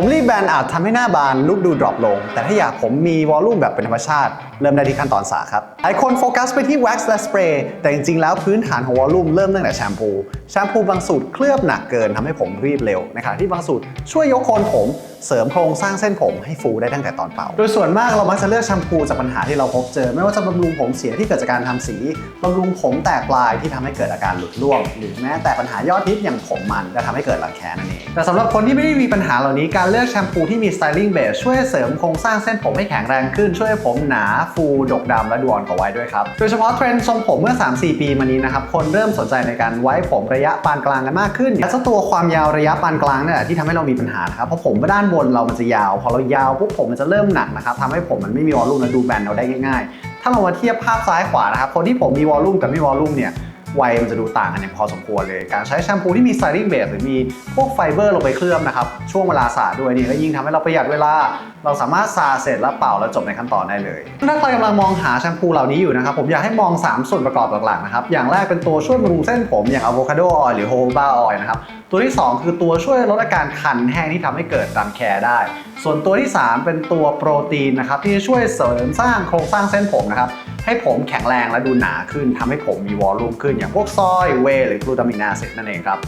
ผมรีบแบนอาจทำให้หน้าบานลุกดูดรอปลง แต่ถ้าอยากผมมีวอลลุ่มแบบเป็นธรรมชาติ เริ่มได้ที่ขั้นตอนสาครับหลายคนโฟกัสไปที่แว็กซ์และสเปรย์แต่จริงๆแล้วพื้นฐานของวอลลุ่มเริ่มตั้งแต่แชมพู แชมพูบางสูตรเคลือบหนักเกินทำให้ผมรีบเร็วในขณะที่บางสูตรช่วยยกโคนผมเสริมโครงสร้างเส้นผมให้ฟูได้ตั้งแต่ตอนเป่า โดยส่วนมากเรามักจะเลือกแชมพูจากปัญหาที่เราพบเจอ ไม่ว่าจะบำรุงผมเสียที่เกิดจากการทำสีบำรุงผมแตกปลายที่ทำให้เกิดอาการหลุดร่วง หรือแม้แต่ปัญหายอดฮิตอย่างผมมันจะทำให้เกิดรังแคนั่นเองแต่สำหรับคนที่ไม่ได้มีปัญหาเหล่านี้การเลือกแชมพูที่มี styling base ช่วยเสริมโครงสร้างเส้นผมให้แข็งแรงขึ้นช่วยผมหนาฟูดกดำและดูอ่อนกว่าวัยด้วยครับโดยเฉพาะเทรนด์ทรงผมเมื่อ 3-4 ปีมานี้นะครับคนเริ่มสนใจในการไว้ผมระยะปานกลางกันมากขึ้นและเจ้าตัวความยาวระยะปานกลางนี่แหละที่ทำให้เรามีปัญหาครับเพราะผมด้านบนเรามันจะยาว พอเรายาวปุ๊บผมมันจะเริ่มหนักนะครับทำให้ผมมันไม่มีวอลลุ่มและดูแบนเราได้ง่ายๆ ถ้าเรามาเทียบภาพซ้ายขวานะครับคนที่ผมมีวอลลุ่มกับไม่วอลลุ่มเนี่ย วัยมันจะดูต่างกันอย่างพอสมควรเลย การใช้แชมพูที่มี styling base หรือมีพวกไฟเบอร์ลงไปเคลือบนะครับ ช่วงเวลาสระด้วยนี่ก็ยิ่งทำให้เราประหยัดเวลา เราสามารถสระเสร็จแล้วเป่าแล้วจบในขั้นตอนได้เลย ถ้าใครกำลังมองหาแชมพูเหล่านี้อยู่นะครับ ผมอยากให้มอง 3 ส่วนประกอบหลักๆนะครับ อย่างแรกเป็นตัวช่วยบำรุงเส้นผมอย่างอะโวคาโดออยล์หรือโฮบาออยล์นะครับ ตัวที่ 2 คือตัวช่วยลดอาการคันแห้งที่ทำให้เกิดรังแคได้ ส่วนตัวที่ 3 เป็นตัวโปรตีนนะครับที่ช่วยเสริมสร้างโครงสร้างเส้นผมนะครับ ให้ผมแข็งแรงและดูหนาขึ้นทำให้ผมมีวอลลุ่มขึ้นอย่างพวกซอยเวหรือกลูตามินาเซตนั่นเองครับ